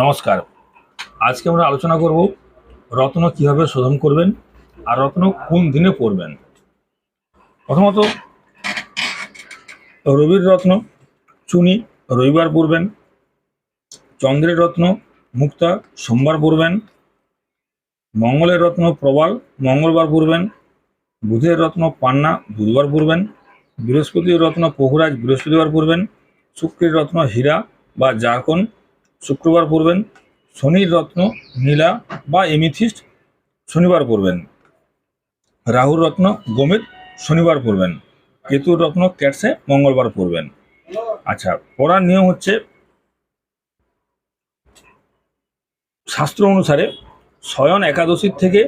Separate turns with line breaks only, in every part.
নমস্কার। আজকে আমরা আলোচনা করব রত্ন কীভাবে শোধন করবেন আর রত্ন কোন দিনে পড়বেন। প্রথমত, রবির রত্ন, চুনি রবিবার পড়বেন, চন্দ্রের রত্ন, মুক্তা সোমবার পড়বেন, মঙ্গলের রত্ন প্রবাল মঙ্গলবার পড়বেন, বুধের রত্ন পান্না বুধবার পড়বেন, বৃহস্পতির রত্ন পহুরাজ বৃহস্পতিবার পড়বেন, শুক্রের রত্ন হীরা বা জারকন শুক্রবার পড়বেন শনির রত্ন, নীলা বা এমিথিস্ট শনিবার পড়বেন। রাহুর রত্ন, গোমেদ শনিবার পড়বেন। কেতুর রত্ন, ক্যাটসে মঙ্গলবার পড়বেন। আচ্ছা পড়ার নিয়ম হচ্ছে শাস্ত্র অনুসারে শয়ন একাদশীর থেকে,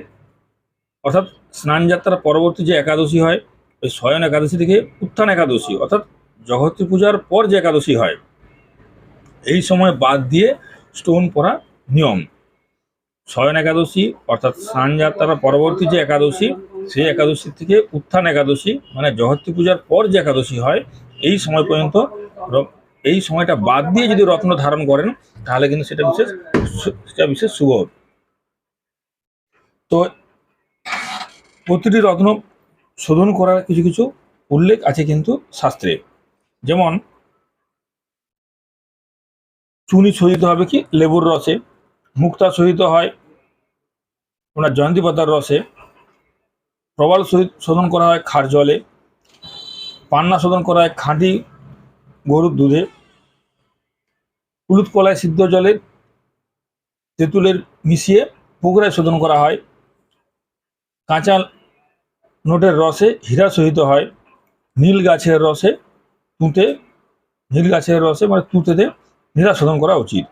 অর্থাৎ স্নানযাত্রার পরবর্তী যে একাদশী হয়, ওই শয়ন একাদশী থেকে উত্থান একাদশী, অর্থাৎ জগত্রী পূজার পর যে একাদশী হয় এই সময় বাদ দিয়ে স্টোন পরা নিয়ম। শয়ন একাদশী, অর্থাৎ স্নান যাত্রার পরবর্তী যে একাদশী, সেই একাদশী থেকে উত্থান একাদশী মানে জগত্রী পূজার পর যে একাদশী হয়, এই সময় পর্যন্ত এই সময়টা বাদ দিয়ে যদি রত্ন ধারণ করেন, তাহলে কিন্তু সেটা বিশেষ সেটা বিশেষ শুভ। তো প্রতিটি রত্ন শোধন করার কিছু কিছু উল্লেখ আছে কিন্তু শাস্ত্রে। যেমন চুনি শোধিত হবে কি? লেবুর রসে। মুক্তা শোধিত হয় ওনার জয়ন্তী পাতার রসে। প্রবাল শোধ- শোধন করা হয় খার জলে। পান্না শোধন করা হয় খাঁটি গরুর দুধে। হলুদ কলায় সিদ্ধ জলে তেঁতুলের মিশিয়ে পুকুরায় শোধন করা হয়। কাঁচা নোটের রসে হীরা সহিত হয়। নীল গাছের রসে তুঁতে, নীল গাছের রসে মানে তুঁতেতে হীরা শোধন করা উচিত।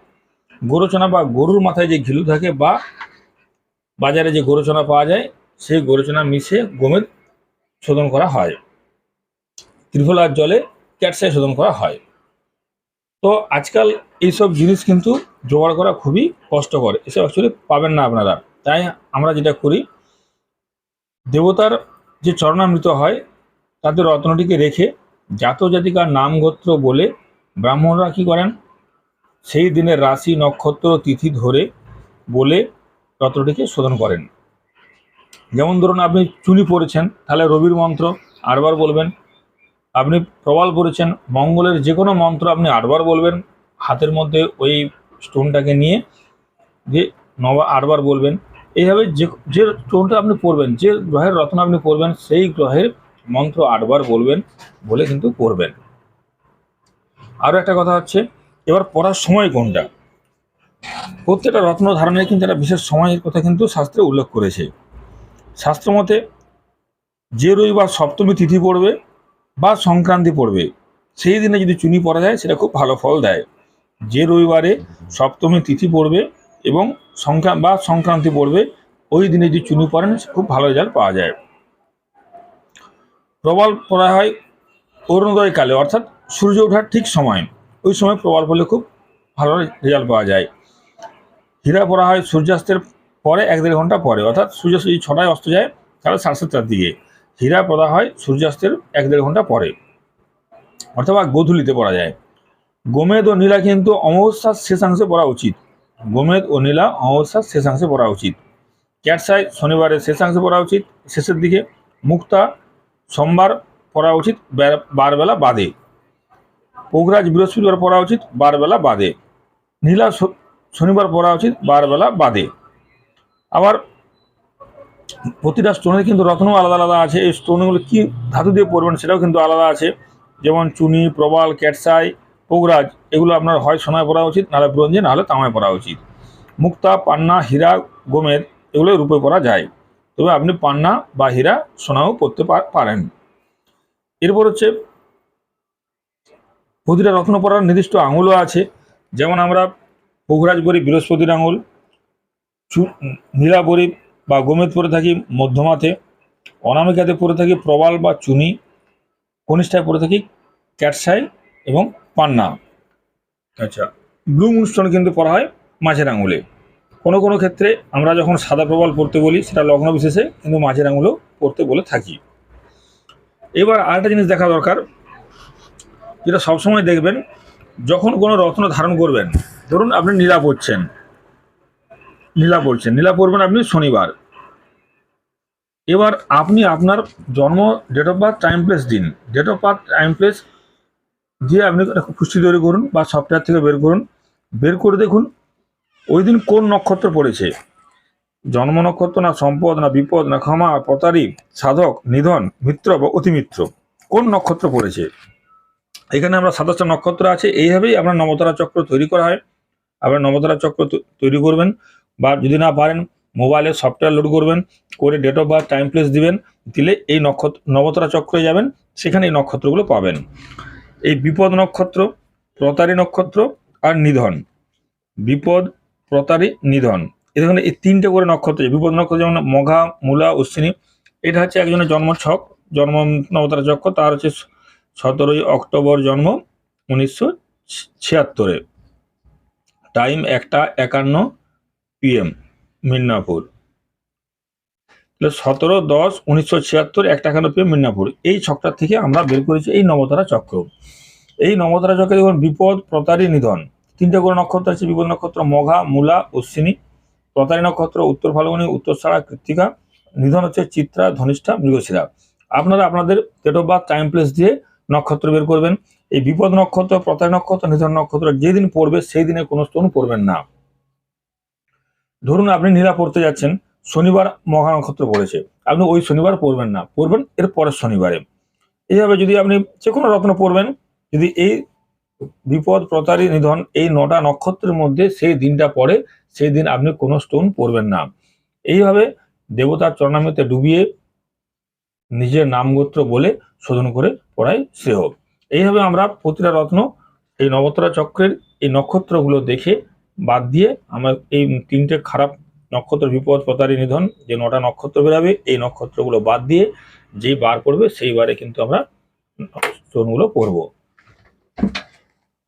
গোরচনা বা গরুর মাথায় যে ঘিলু থাকে বা বাজারে যে গোরচনা পাওয়া যায়, সেই গোরচনা মিশে গমের শোধন করা হয়। ত্রিফলার জলে ক্যাটসাই শোধন করা হয়। তো আজকাল এইসব জিনিস কিন্তু জোগাড় করা খুবই কষ্টকর। এসব অ্যাকচুয়ালি পাবেন না আপনারা। তাই আমরা যেটা করি, দেবতার যে চরণামৃত হয় তাতে রত্নটিকে রেখে জাত জাতিকার নাম গোত্র বলে ব্রাহ্মণরা কি করেন? সেই দিনের রাশি নক্ষত্র তিথি ধরে বলে রত্নটিকে শোধন করেন। যেমন ধরুন আপনি চুলি পড়েছেন তাহলে রবির মন্ত্র আটবার বলবেন। আপনি প্রবাল পড়েছেন মঙ্গলের যে কোনো মন্ত্র আপনি আটবার বলবেন। হাতের মধ্যে ওই স্টোনটাকে নিয়ে যে নব আটবার বলবেন। এইভাবে যে যে স্টোনটা আপনি পড়বেন যে গ্রহের রত্ন আপনি পড়বেন সেই গ্রহের মন্ত্র আটবার বলবেন বলে কিন্তু পড়বেন আরও একটা কথা হচ্ছে এবার পড়ার সময় কোনটা? প্রত্যেকটা রত্ন ধারণের কিন্তু একটা বিশেষ সময়ের কথা কিন্তু শাস্ত্রে উল্লেখ করেছে। শাস্ত্র মতে, যে রবিবার সপ্তমী তিথি পড়বে বা সংক্রান্তি পড়বে, সেই দিনে যদি চুনি পরা যায়, সেটা খুব ভালো ফল দেয়। যে রবিবারে সপ্তমী তিথি পড়বে এবং সংক্রান্ত বা সংক্রান্তি পড়বে, ওই দিনে যদি চুনি পরেন খুব ভালো রেজাল্ট পাওয়া যায়। প্রবল পড়া হয় অরুণোদয় কালে, অর্থাৎ সূর্য ওঠার ঠিক সময়। ওই সময় প্রবাল পড়লে খুব ভালো রেজাল্ট পাওয়া যায়। হীরা পড়া হয় সূর্যাস্তের পরে, এক দেড় ঘণ্টা পরে। অর্থাৎ সূর্যাস্ত যদি ছটায় অস্ত যায়, তাহলে সাড়ে সাতটার দিকে। হীরা পড়া হয় সূর্যাস্তের এক দেড় ঘণ্টা পরে। অথবা গোধূলিতে পড়া যায়। গোমেদ ও নীলা কিন্তু অমাবস্যার শেষাংশে পড়া উচিত। গোমেদ ও নীলা অমাবস্যার শেষাংশে পড়া উচিত। ক্যাটসাই শনিবারের শেষাংশে পড়া উচিত। শেষের দিকে মুক্তা, সোমবার পড়া উচিত। বারবেলা বাদে। পোগরাজ বৃহস্পতিবার পড়া উচিত, বারবেলা বাদে। নীলা শনিবার পড়া উচিত, বারবেলা বাদে। আবার প্রতিটা স্টোনের কিন্তু রত্ন আলাদা আলাদা আছে। এই স্টোনগুলো কি ধাতু দিয়ে পড়বেন সেটাও কিন্তু আলাদা আছে। যেমন চুনি, প্রবাল, ক্যাটসাই পোগরাজ এগুলো আপনার হয় সোনায় পড়া উচিত, নাহলে ব্রোঞ্জে, নাহলে তামায় পড়া উচিত। মুক্তা, পান্না, হীরা, গোমের এগুলো রূপে পড়া যায়। তবে আপনি পান্না বা হীরা সোনাও পড়তে পারেন। এরপর হচ্ছে প্রতিটা রত্ন পড়ার নির্দিষ্ট আঙুলও আছে। যেমন আমরা পোগরাজ বলি, বৃহস্পতির আঙুল নীলা বড়ি বা গোমেদ পরে থাকি মধ্যমাতে অনামিকাতে পরে থাকি প্রবাল বা চুনি, কনিষ্ঠায় পরে থাকি ক্যাটসাই এবং পান্না। আচ্ছা ব্লু মুনস্টোন কিন্তু পরা হয় মাঝের আঙুলে। কোনো কোনো ক্ষেত্রে আমরা যখন সাদা প্রবাল পড়তে বলি, সেটা লগ্ন বিশেষে কিন্তু মাঝের আঙুলেও পড়তে বলে থাকি। এবার আরেকটা জিনিস দেখা দরকার। যেটা সবসময় দেখবেন, যখন কোনো রত্ন ধারণ করবেন, ধরুন আপনি নীলা পড়ছেন নীলা পড়ছেন নীলা পড়বেন আপনি শনিবার। এবার আপনি আপনার জন্ম date of birth time place দিন। Date of birth time place দিয়ে আপনি পুষ্টি তৈরি করুন বা সফটওয়্যার থেকে বের করুন। বের করে দেখুন, ওই দিন কোন নক্ষত্র পড়েছে। জন্ম নক্ষত্র না সম্পদ, না বিপদ, না ক্ষমা পতারি সাধক, নিধন, মিত্র বা অতিমিত্র, কোন নক্ষত্র পড়েছে? এখানে আমরা সাতাশটা নক্ষত্র আছে, এইভাবেই আপনার নবতারা চক্র তৈরি করা হয়। আপনার নবতারা চক্র তৈরি করবেন বা যদি না পারেন মোবাইলে সফটওয়্যার লোড করবেন, করে date of birth time place দিবেন, দিলে এই নক্ষত্র, নবতারা চক্রে যাবেন, সেখানে এই নক্ষত্রগুলো পাবেন। এই বিপদ নক্ষত্র, প্রতারী নক্ষত্র আর নিধন। বিপদ, প্রতারী, নিধন। এখানে এই তিনটে করে নক্ষত্র। বিপদ নক্ষত্র যেমন মঘা, মূলা, অশ্বিনী, এটা হচ্ছে একজনের জন্ম ছক জন্ম নবতারা চক্র, তার হচ্ছে সতেরোই অক্টোবর জন্ম উনিশশো ছিয়াত্তরে। টাইম একটা একান্ন পিএম মিদনাপুর সতেরো দশ উনিশশো ছিয়াত্তর একটা একান্ন পিএম মিদনাপুর এই ছকটা থেকে আমরা বের করেছি এই নবতারা চক্র। এই নবতারা চক্রে দেখুন, বিপদ, প্রতারী, নিধন। তিনটে করে নক্ষত্র আছে, বিপদ নক্ষত্র মঘা, মূলা, অশ্বিনী। প্রতারী নক্ষত্র উত্তর ফাল্গুনী উত্তরসারা কৃত্তিকা। নিধন হচ্ছে চিত্রা, ধনিষ্ঠা, মৃগশিরা। আপনারা আপনাদের date of birth time place দিয়ে নক্ষত্র বের করবেন। এই বিপদ নক্ষত্র প্রতারী নক্ষত্র, নিধন নক্ষত্র যেদিন পড়বে সেই দিনে কোনো স্টোন পড়বেন না। ধরুন আপনি নীলা পড়তে যাচ্ছেন, শনিবার মহা নক্ষত্র পড়েছে। আপনি ওই শনিবার পড়বেন না, পড়বেন এর পরের শনিবারে। এইভাবে যদি আপনি যে কোনো রত্ন পড়বেন, যদি এই বিপদ, প্রতারী, নিধন এই নটা নক্ষত্রের মধ্যে সেই দিনটা পড়ে, সেই দিন আপনি কোনো স্টোন পড়বেন না। এইভাবে দেবতার চরণামিতে ডুবিয়ে নিজের নাম গোত্র বলে শোধন করে পড়াই শ্রেয়। এইভাবে আমরা প্রতিটা রত্ন এই নবতরা চক্রের এই নক্ষত্রগুলো দেখে বাদ দিয়ে আমরা এই তিনটে খারাপ নক্ষত্র বিপদ প্রতারী নিধন যে নটা নক্ষত্র বেরাবে, এই নক্ষত্রগুলো বাদ দিয়ে যেই বার করবে সেই বারে কিন্তু আমরা স্টোনগুলো পড়ব।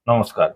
নমস্কার।